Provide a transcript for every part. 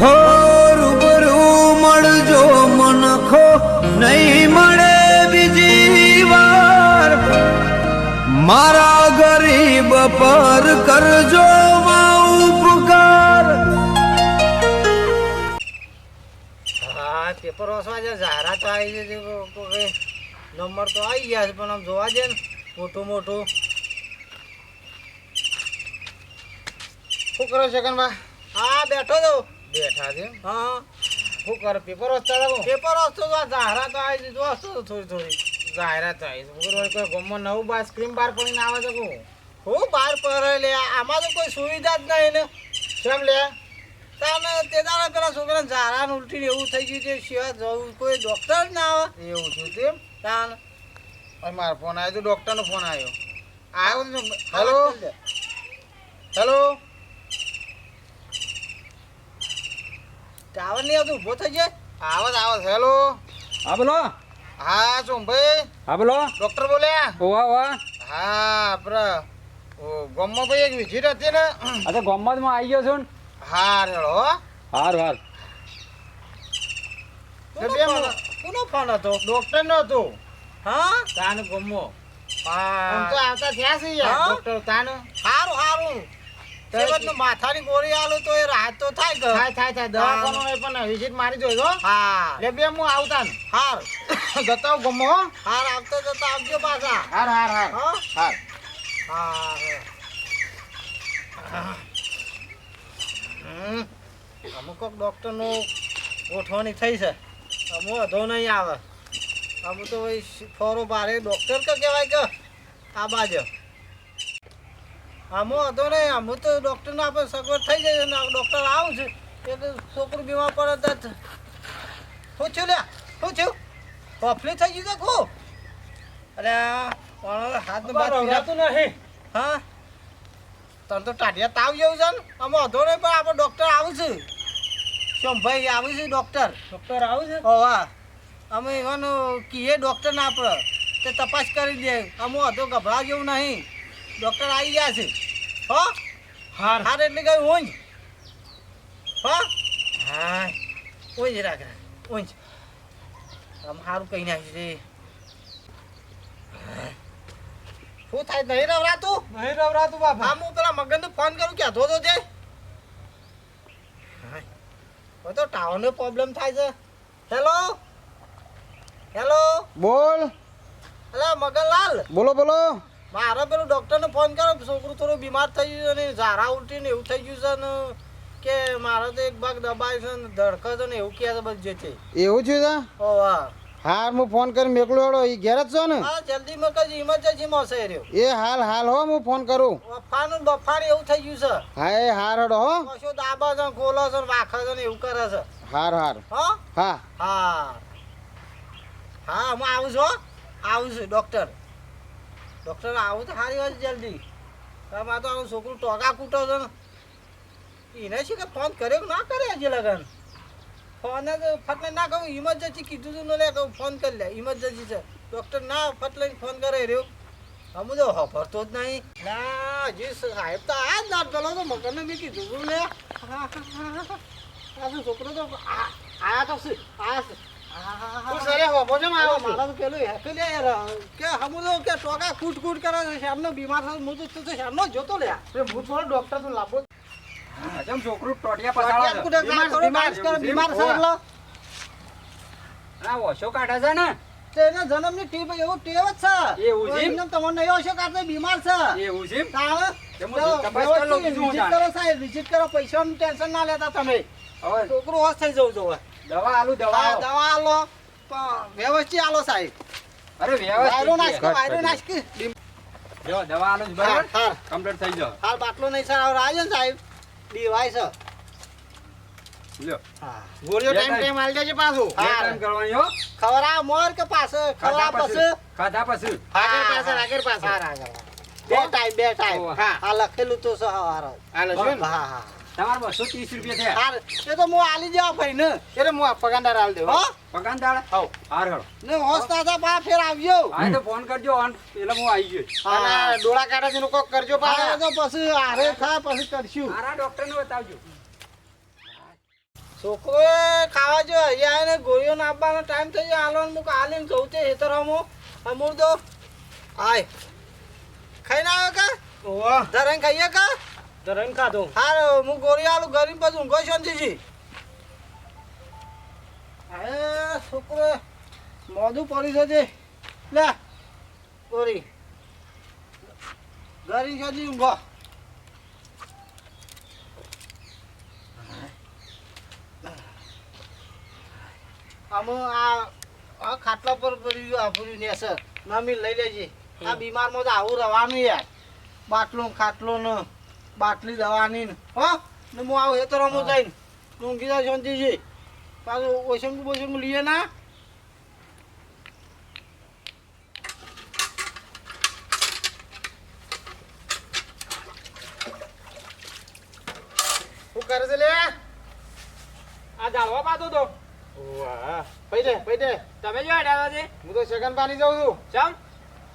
હો રૂબરૂ મળજો મનખો, નહીં મળે બીજી મારા ગરીબ પર કરજો ઉપકાર હા, પેપર વાંચવા છે જાહેરાત આવી છે નંબર તો આવી ગયા છે, પણ આમ જોવા છે ને, મોટું મોટું. શું કરો શકનભાઈ હા, બેઠો તો બેઠા છે. હા. શું કરો? પેપર વાંચતા હતા પેપર વાંચતો તો જાહેરાત આવી છે વાંચતો થોડી થોડી. જાહેરાત આવી છે કોઈ ગમમાં નવું બાર સ્ક્રીન બહાર પડીને આવે છે કહું હું બહાર પડે લે આમાં તો કોઈ સુવિધા જ નહીં ને. કેમ લે? તાને તે દાડા પેલા છોકરાને ઝારાને ઉલટી એવું થઈ ગયું છે સિવાય જવું કોઈ ડોક્ટર જ ના આવે. એવું થયું તેમ? તાન. મારો ફોન આવ્યો તો ડોક્ટરનો ફોન આવ્યો. આવ્યો હેલો? હેલો? ટાવર નહીં આવતું ઊભો થઈ જાય. આવત આવત હેલો. હા બોલો. હા ચોંભાઈ હા બોલો. ડોક્ટર બોલ્યા? ઓવા ઓવા હા આપણે ગોમમાં ભાઈ એક વિઝિટ હતી ને? આ ગોમમાં માં આવી ગયો છું ને. હા રેડો હો. હાર હાર. કોનો ફોન હતો ડોક્ટર નો હતો? હા? તાન ગમો હા. તો આવતા થયા છે યાર ડોક્ટર તાન. સારું સારું તેવતનો માથાની ગોળી આલું તો એ રાહત તો થાય કે થાય થાય થાય. દવાખાનો એ પણ વિઝિટ મારી જોજો હા. લે બે હું આવતા ને. હાર. જતા ગમો હાર આવતો જતા આવજો પાછા. હાર હાર હાર. હાર. હાર. અમુક ડોક્ટરનો ગોઠવણી થઈ છે. અમુક અધો નહીં આવે. અમુક તો ભાઈ ફોરો બારે ડોક્ટર કે કહેવાય કે આ બાજુ. અમુક હતો નહીં આમ તો ડૉક્ટરને આપણે સગવડ થઈ જાય ને ડોક્ટર આવું છે. એટલે છોકરું બીમાર પડે તો શું થયું લ્યા? શું થયું? કોફલી થઈ ગયું કે કો અરે પણ હાથ નહીં. હા? તને તો ટાઢિયા તાવ જેવું છે ને? આમ વધો નહીં પણ આપણે ડૉક્ટર આવું છે. શું ભાઈ આવું છે ડૉક્ટર ડોક્ટર આવું છે? ઓ હા. અમે એવાનું કીએ ડૉક્ટરને આપણે. તે તપાસ કરી દે આમ વધો ગભરા જેવું નહીં. ડૉક્ટર આવી ગયા છે. હો? હાર. હાર એટલે કઈ ઊંઘ હો? હા. ઊંઘ રાખે ઊંઘ આમ સારું કહી નાખ્યું છે. શું થાય? નહીં રવરાતું નહીં રવરાતું હા હું પેલા મગનને ફોન કરું ક્યાં ધોધો છે? હવે તો ટાવરનો પ્રોબ્લેમ થાય છે. હેલો હેલો બોલ. અલા મગનલાલ? બોલો બોલો. મારે પેલું ડૉક્ટરને ફોન કર્યો છોકરું થોડું બીમાર થઈ ગયું ને ઝારા ઉલટી ને એવું થઈ ગયું છે ને કે મારે તો એક ભાગ દબાય છે ને ધડકે છે ને એવું કહે છે બધું જે છે એવું છે ઓ વાહ હાર હું ફોન કરી મેકલો હેડો એ ઘેર જ છો ને? હા જલ્દી મગજ ઇમરજન્સીમાં છે રહ્યો. એ હાલ હાલ હો હું ફોન કરું. બફાનું બફાર એવું થઈ ગયું છે. હા એ હાર હેડો હો. કશો દાબા છે ખોલો છે વાખા છે ને એવું કરે છે. હાર હાર. હા? હા. હા. હા હું આવું છું હો. આવું છું ડૉક્ટર ડૉક્ટર આવું તો સારી વાત છે જલ્દી. તમારે તો આનું છોકરું ટોકા કૂટો છે ને. એને શું કે ફોન કર્યો ના કરે હજી લગન? ફોન જ ફટ ના કહું ઇમરજન્સી કીધું તું ને કહું ફોન કરી લે. ઇમરજન્સી છે. ડૉક્ટર ના, ફટલે ફોન કરે રહ્યો. અમુ તો હફરતો જ નહીં. ના, હજી સાહેબ તો આ જ દાંત પેલો તો મગરને બી કીધું તું લે આ છોકરો તો આ- તો છે તું સરે હોભો છે મારો મારા તો પેલું હેતું લે યાર. કે હમું તો કે ટોકા કૂટ કૂટ કરે છે શહેરનો બીમાર છે હું તો તો શહેરનો જોતો લે હું થોડો ડોક્ટર તો લાભો જેમ છોકરું ટોટિયા ટોટિયા કૂટે કામ કરો, ડાન્સ કરો, બીમાર છે એટલે. આ ઓછો કાઢે છે ને. તેના જન્મની ટીપ એવું ટેવ જ છે. એવું છે? એમને તમને નહીં હશે કાં બીમાર છે. એવું છે તાણે તે તો તપાસ કરી લઉં વ્યવસ્થિત બીજું હું visit જાણ. કરો સાહેબ વિઝિટ કરો પૈસાનું ટેન્શન ના લેતા તમે. હવે? છોકરું હોશ થઈ જવું જોવે. દવા આલુ દવા આલો. દવા આલો. પણ વ્યવસ્થિત આલો સાહેબ. અરે વાયરો નાશ વાયરો નાશ જો દવા આલો છે હા બરાબર? હા કમ્પ્લીટ થઈ જાવ હાલ બાટલો નહીં સર હવે આવ્યો ને સાહેબ. ડીવાય છે. લ્યો. ગોળીઓ ટાઈમ ટાઈમ. ટાઈમ આલી દેજે પાછું. બે ટાઈમ કરવાની. હો ખવરા મોર કે પાસે ખવરા ખાધા ખાધા પછી. આગળ પાછળ આગળ પાછળ હા, આગળ, આગળ. બે ટાઈમ બે ટાઈમ. હા આ લખેલું તો છે હવારે. હાલો હા હા. તમારે બસો ત્રીસ રૂપિયા થયા. હાર. એ તો હું આલી દેવા ભાઈ ને. એટલે હું આ પગારદાર આલી દઉં હો? પગાન દાડા હઉ. હાર. હળો ને તાજા પા ફેર આવ્યો. હા તો ફોન કરજો ઓન. એટલે હું આવી ગયો. અને ડોળા કાઢા છે કોક કરજો પાછા. તો પછી હારે થાય પછી કરશું. મારા ડોક્ટર ને બતાવજો. છોકરો ખાવા જો અહીંયા આવીને ગોળીઓ નાખવાનો ટાઈમ થઈ ગયો. હાલો મૂક હાલીને જવું છે હેતર હમો અમૂર દો. આય. ખાઈને આવ્યો કા? ઓહો. ધરણ ખાઈએ કા? ધરણ ખાધું હારો હું ગોળી આલું ગરીબ બધું ઊંઘો શાંતિજી હે છોકરો મોઢું પડી જજે લે ગોળી. ગરી શાંતિ ઊંઘો. આમ આ ખાટલા પર પડી ગયું આપણું નેસર નમી લઈ લેજે. આ બીમારમાં તો આવું રહેવાનું યાર. બાટલો ને ખાટલો ને બાટલી દવાની ને હો? ને હું આવું હેતર હું. જઈને ઊંઘી જાય શાંતિજી પાછું ઓસંગું બોસંગું લઈએ ના. શું કરે છે લે? આ જાળવા પાતો તો. વાહ. પૈ દે પૈ દે. તમે જો હેડ્યા છે હું તો સેકન્ડ પાણી જાઉં છું. ચમ?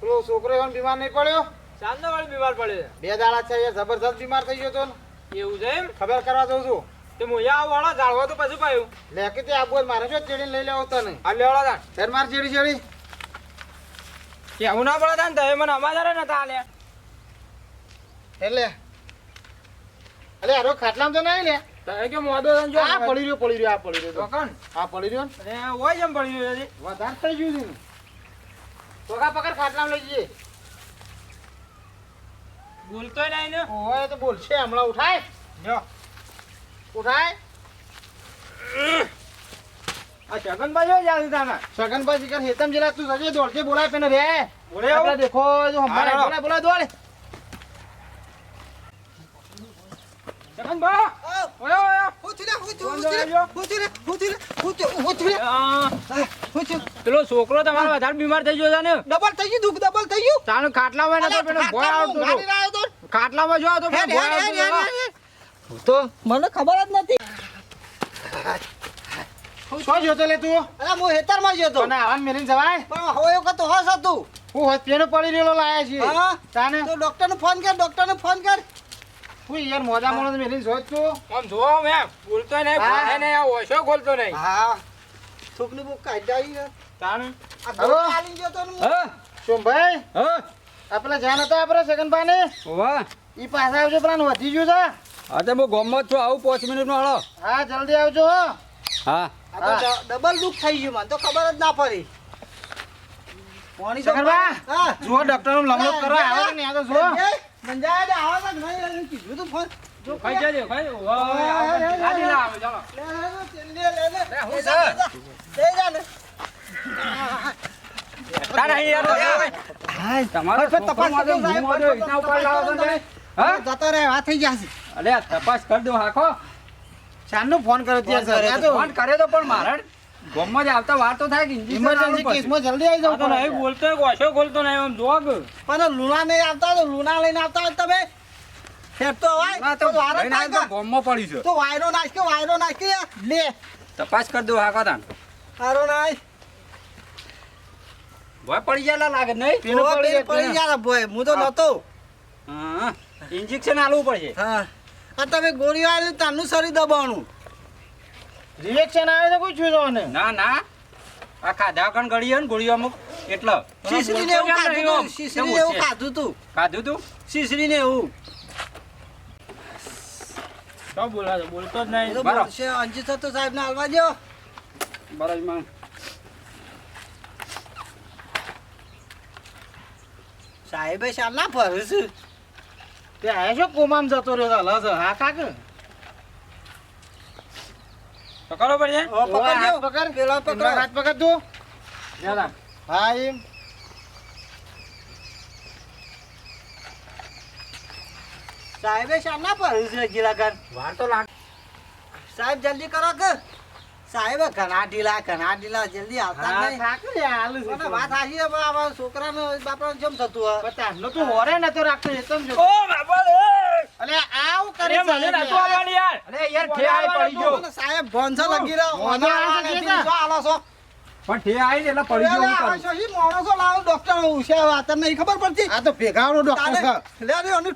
પેલો છોકરો એવો બીમાર નહીં પડ્યો. ચાંદો વાળી બીમાર પડ્યો બે દાડા છે એ જબરજસ્ત બીમાર થઈ ગયો તો ને. એવું છે એમ? ખબર કરવા જાઉં છું. તે મોયા વાળો જાળવો તો પછી પાયું. લે કે તે આબુ મારે જો ચેડીને લઈ લેવો તને. આ લેવડો તાન ફેર માર ચેડી ચેડી. કેવું ના પડે તાન તમે મને અમારે નતા આલ્યા. એટલે. અરે હારો ખાટલામાં તો નહીં લે તમે કે મોદો તાન જો. આ પડી રહ્યો પડી રહ્યો આ પડી રહ્યો. તો. આ પડી રહ્યો ને? અરે હોય પડી રહ્યો છે. વધારે થઈ ગયું છે ને. પકડ ખાટલામાં લઈ જઈએ બોલતોય નહીં ને. ઓય તો બોલશે હમણાં ઉઠાય? જો ઉઠાય? આ છગનભાઈ જો જાળી તાના સગનભાઈ શિખર હેતમ જેલા તું સજે દોડકે બોલાય પેને રે. બોલે દેખો જો બોલા બોલાય દોડ છગનભાઈ ઓયો ઓયો આ, પેલો છોકરો તમારો વધારે બીમાર થઈ ગયો છે ને? ડબલ થઈ ગયું દુઃખ ડબલ થઈ ગયું. તાનો ખાટલામાં નતો પેલો ભોય આવતો હતો. ખાટલામાં જો તો ભોય આવતો તો મને ખબર જ નથી. શું જોતો લે તું? અરે હું હેતરમાં જ હતો તને આવાન મેલીને જવાય? પણ હવે એવું કતો હસ હતું? હું હોસ્પિટલ પડી રહેલો લાયા છે. હા? તાને? તો ડોક્ટરને ફોન કર ડોક્ટરને ફોન કર. હું યાર મોજા મોણો મેલીને જોત તું. આમ જોવો મે બોલતો નહીં. બોલે નહીં આ ઓછો ખોલતો નહીં. હા. થૂકની બુક કાઢી ને તાણ? આ ગોળી આલી ગયો તો ને હું. હા. સોમભાઈ? હા. આ જાન હતા આપણે સગનભાઈ ને વાહ ઈ પાછા આવજો પેલા વધી ગયું છે. હા તો હું ગોમમાં છો આવું પાંચ મિનિટનો હાલો. હા જલ્દી આવજો હો. તો ડબલ દુઃખ થઈ ગયું મને તો ખબર જ ના પડી. પાણી તો હા. જો ડોક્ટરનું લમણો કરવા આવે કે નહીં આ જુઓ આવા તો નહીં એને કીધું તું ફોન. જો ખાઈ જજો ખાઈ. વાહ ગાડી લાવ ચાલો. લે, લે, લે, લે, લે. લે, હું લે જા, જા. ને. તારા યાર હાય. તમારો ફટ, ફટ, છોકરો માટે તપાસ હું કરજો, ઇતના ઉપર લાવો છો હા? જતો વાત થઈ જશે અરે આ તપાસ કરી દો હાખો શાનનો ફોન કર્યો ત્યાં સર ફોન કરે તો પણ મારે ગોમમાં જ આવતા વાર તો થાય કે ઇમરજન્સી કેસમાં જલ્દી આવી પડશે. આ તો નહીં બોલતો ઓછો ખોલતો નહીં આમ જોગ પણ લુના નહીં આવતા તો લુના લઈને આવતા હોય તમે ફેરતો હોય. તો તો વારો લઈને થાય આવ્યો તો ગોમમાં પડી છે. તો વાયરો નાખ કે વાયરો નાખ લે. તપાસ કરી દો હાખો તાન વાયરો નાખ ભય પડી જાય લાગે નહીં? પેલું પડી જાય, ગયા ભોય. હું તો નતો. હા ઇન્જેક્શન આલવું પડશે. હા. આ તમે ગોળી આલી તાનું શરીર દબાણું. રિએક્શન આવે તો કોઈ છું ને ના ના. આ ખાધા કણ ગળી હે ને ગોળીઓ અમુક. એટલે. શીશડીને એવું ખાધું તું? શીશડીને એવું ખાધું તું? ખાધું તું? શીશડીને એવું? તો બોલા બોલતો જ નહીં. બરાબર. બોલશે. અંજી થતો સાહેબ ને હાલવા દો બરાબર સાહેબે શાલ ના ફરે છે તે આયા છો? કોમામ જતો રહ્યો હલા હા કાક? પકડો પડે ઓ, પકડ લ્યો પકડ પેલા પકડ. હાથ પકડ તું જરા. હા એમ સાહેબે શામ ના ફરે છે ગિરાકર વાર તો લાગ સાહેબ જલ્દી કરો કે. સાહેબ ઘણા ઢીલા ઘણા ઢીલા જલ્દી આવતા નહીં. લે હાલ છે વાત છે, પણ આવા છોકરાને બાપાને જેમ થતું હોય? પણ તારનો તું હોરે નતો રાખતો એ તમ જો ઓ બાપા અલે અલે આવું કરે મને નતો આવવાની યાર. અરે યાર ઠે આઈ પડી ગયો. સાહેબ ભોંસો લગી રહ્યો મોઢો આવે છે કે? શું આલો છો. પણ ઠે આઈ એટલે પડી ગયો આ છો શોહી માણસો લાવો ડોક્ટર હોશિયાર વાત તને નહીં ખબર પડતી? આ તો ભેગાવડો ડોક્ટર છે. લે રે, અને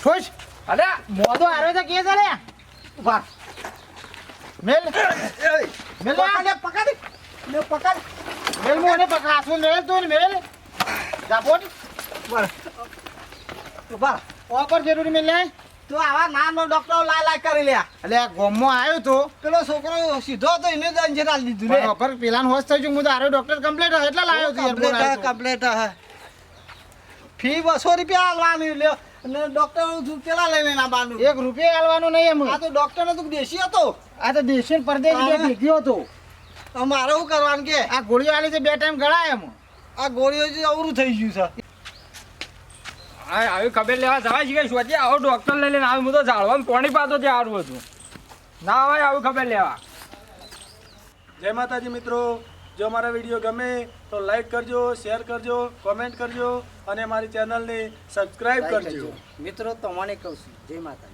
ઠોસ. અરે મોદો આરો તો કે છે લે? વાહ મેલ. મેલ પકડ પકડ. લે પકડ. મેલ મોને પકાસું મેલ તું ને મેલ. જાપોટ બરાબર ઓપર જરૂરી મેલ લે. તું આવા નાનો ડોક્ટર લાય લાય કરી લે એટલે આ ગોમમાં આવ્યો તો? પેલો છોકરો સીધો હતો એને આલી દીધું લે. ઓપર પેલાનો હોશ થઈ હું તો આરો ડોક્ટર કમ્પ્લીટ એટલે લાવ્યો કમ્પ્લેટ ફી બસો રૂપિયા આલવાની લ્યો. અને ડોક્ટર પેલા લઈ લઈને આવવાનું એક રૂપિયા આલવાનો નહીં એમ. આ તો ડોક્ટર તું દેશી હતો. આ તો દેશી પરદેશી. ભેગ્યો હતો. અમારે શું કરવાનું કે? આ ગોળીઓ આલી છે બે ટાઈમ ગળાય એમ. આ ગોળીઓ અવરું થઈ ગયું છે. આવી ખબર લેવા જવાય છે કે શું આવો ડોક્ટર લઈ લઈને આવી હું તો જાળવાનું પોણી પાતો ત્યાં આવું હતું ના આવે આવી ખબર લેવા. જય માતાજી મિત્રો. જો મારા વીડિયો ગમે તો લાઈક કરજો શેર કરજો કોમેન્ટ કરજો અને મારી ચેનલને સબસ્ક્રાઈબ કરજો. મિત્રો તમને કહું છું જય માતા